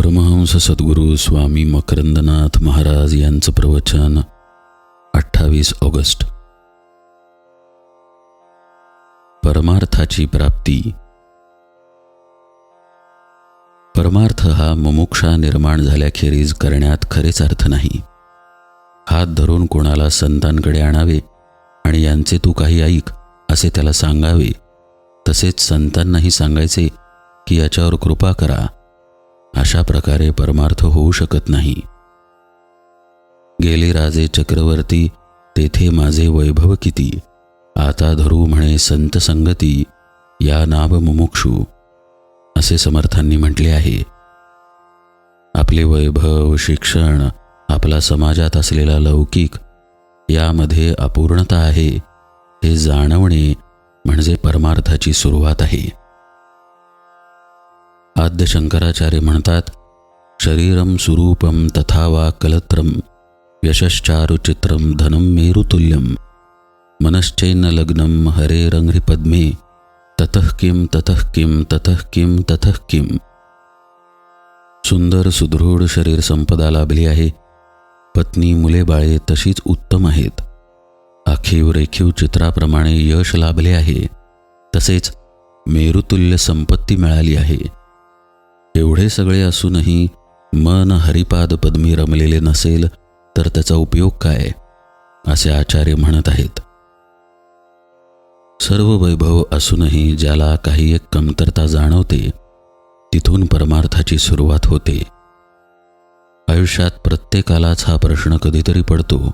परमहंस सद्गुरू स्वामी मकरंदनाथ महाराज यांचं प्रवचन अठ्ठावीस ऑगस्ट. परमार्थाची प्राप्ती. परमार्थ हा मुमुक्षा निर्माण झाल्याखेरीज करण्यात खरेच अर्थ नाही. हात धरून कोणाला संतांकडे आणावे आणि यांचे तू काही ऐक असे त्याला सांगावे. तसेच संतांनाही सांगायचे की याच्यावर कृपा करा. अशा प्रकारे परमार्थ होऊ शकत नाही. गेले राजे चक्रवर्ती तेथे माझे वैभव किती? आता धरू म्हणे संत संगती या नाभ मुमुक्षू. असे समर्थांनी म्हटले आहे. आपले वैभव शिक्षण आपला समाजात असलेला लौकिक यामध्ये अपूर्णता आहे हे जाणवणे म्हणजे परमार्थाची सुरुवात आहे. आद्य शंकराचार्य म्हणतात शरीरम सुरूपम तथा वा कलत्रम यशश्चारुचित्रम धनम मेरुतुल्यम मनश्चैन लग्नम हरे रंघ्री पद्मे ततः किम ततः किम ततः किम ततः किम सुंदर सुदृढ शरीर संपदा लाभली आहे. पत्नी मुले बाळे तशीच उत्तम आहेत. आखीव रेखीव चित्राप्रमाणे यश लाभले आहे. तसेच मेरुतुल्य संपत्ती मिळाली आहे. एवढे सगळे असूनही मन हरिपाद पद्मी रमलेले नसेल तर त्याचा उपयोग काय? असे आचार्य म्हणत आहेत. सर्व वैभव असूनही ज्याला काही एक कमतरता जाणवते तिथून परमार्थाची सुरुवात होते. आयुष्यात प्रत्येकालाच हा प्रश्न कधीतरी पडतो.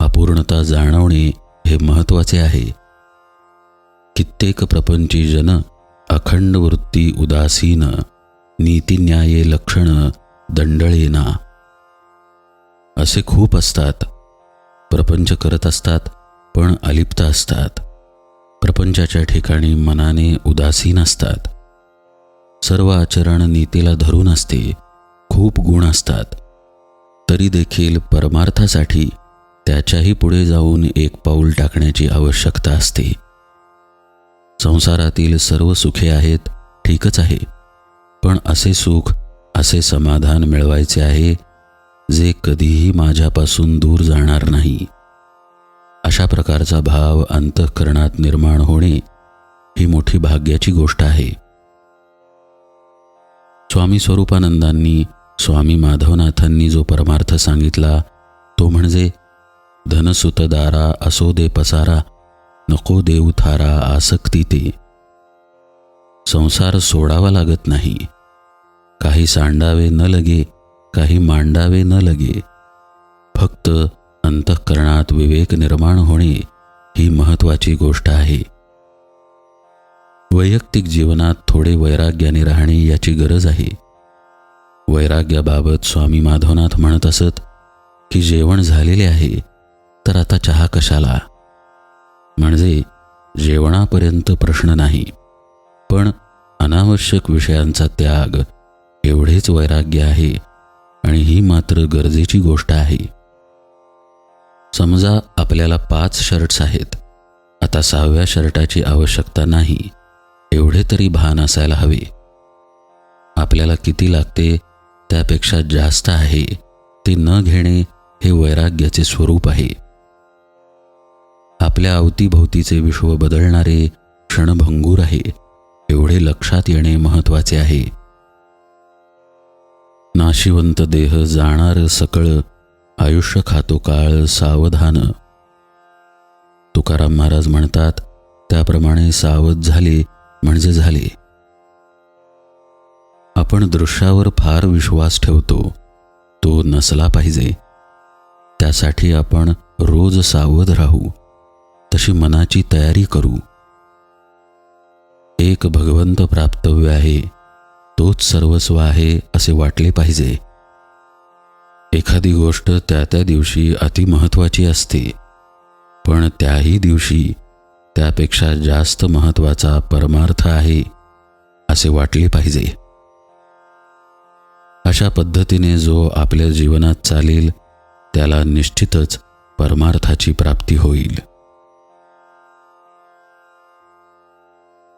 अपूर्णता जाणवणे हे महत्त्वाचे आहे. कित्येक प्रपंची जन अखंड वृत्ती उदासीन नीतिन्याये लक्षणं दंडळेना. असे खूप असतात. प्रपंच करत असतात पण अलिप्त असतात. प्रपंचाच्या ठिकाणी मनाने उदासीन असतात. सर्व आचरण नीतीला धरून असते खूप गुण असतात. तरी देखील परमार्थासाठी त्याच्याही पुढे जाऊन एक पाऊल टाकण्याची आवश्यकता असते. संसारातील सर्व सुखे आहेत ठीकच आहे. पण असे सुख असे समाधान मिळवायचे आहे जे कधीही माझ्यापासून दूर जाणार नाही. अशा प्रकारचा भाव अंतःकरणात निर्माण होणे ही मोठी भाग्याची गोष्ट आहे. स्वामी स्वरूपानंदांनी स्वामी माधवनाथांनी जो परमार्थ सांगितला तो म्हणजे धनसुतदारा असो दे पसारा नको देऊ थारा आसक्ती ते. संसार सोडावा लागत नाही. काही सांडावे न लगे काही मांडावे न लगे. फक्त अंतःकरणात विवेक निर्माण होणे ही महत्वाची गोष्ट आहे. वैयक्तिक जीवनात थोडे वैराग्याने राहणे याची गरज आहे. वैराग्याबाबत स्वामी माधवनाथ म्हणत असत की जेवण झालेले आहे तर आता चहा कशाला? म्हणजे जेवणापर्यंत प्रश्न नाही. पण अनावश्यक विषयांचा त्याग एवढेच वैराग्य आहे आणि ही मात्र गरजेची गोष्ट आहे. समजा आपल्याला पाच शर्ट्स आहेत. आता सहाव्या शर्टाची आवश्यकता नाही. एवढे तरी भान असायला हवे. आपल्याला किती लागते त्यापेक्षा जास्त आहे. ते न घेणे हे वैराग्याचे स्वरूप आहे. आपल्या अवतीभोवतीचे विश्व बदलणारे क्षणभंगूर आहे. एवढे लक्षात येणे महत्त्वाचे आहे. नाशिवंत देह जाणार सकळ आयुष्य खातो काळ सावधान. तुकाराम महाराज म्हणतात त्याप्रमाणे सावध झाले म्हणजे झाले. आपण दृश्यावर फार विश्वास ठेवतो तो नसला पाहिजे. त्यासाठी आपण रोज सावध राहू तशी मनाची तयारी करू. एक भगवंत प्राप्तव्य आहे. तोच सर्वस्व आहे असे वाटले पाहिजे. एखादी गोष्ट त्या त्या दिवशी अतिमहत्वाची असते. पण त्याही दिवशी त्यापेक्षा जास्त महत्त्वाचा परमार्थ आहे असे वाटले पाहिजे. अशा पद्धतीने जो आपल्या जीवनात चालेल त्याला निश्चितच परमार्थाची प्राप्ती होईल.